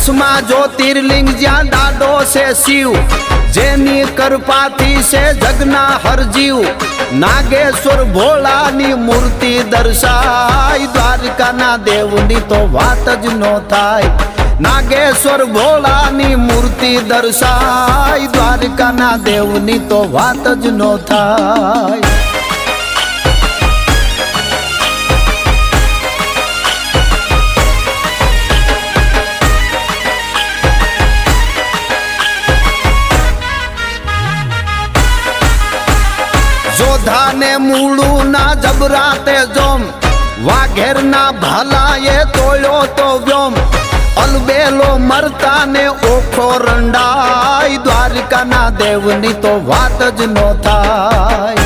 દસમા જ્યોતિર્લિંગ જ્યાં દાડો છે શિવ. જેની કૃપાથી છે જગના હરજીવ નાગેશ્વર ભોળાની મૂર્તિ દર્શાય. દ્વારકાના દેવની તો વાત જ ન થાય. નાગેશ્વર ભોળાની મૂર્તિ દર્શાય. દ્વારકાના દેવની તો વાત જ ન થાય. જોધાને મૂળું ના જબરાતે જોમ વાઘેરના ભાલાએ તોયો તો વ્યોમ. અલબેલો મરતા ને ઓખો રંડાય દ્વારકાના દેવની તો વાત જ નો થાય.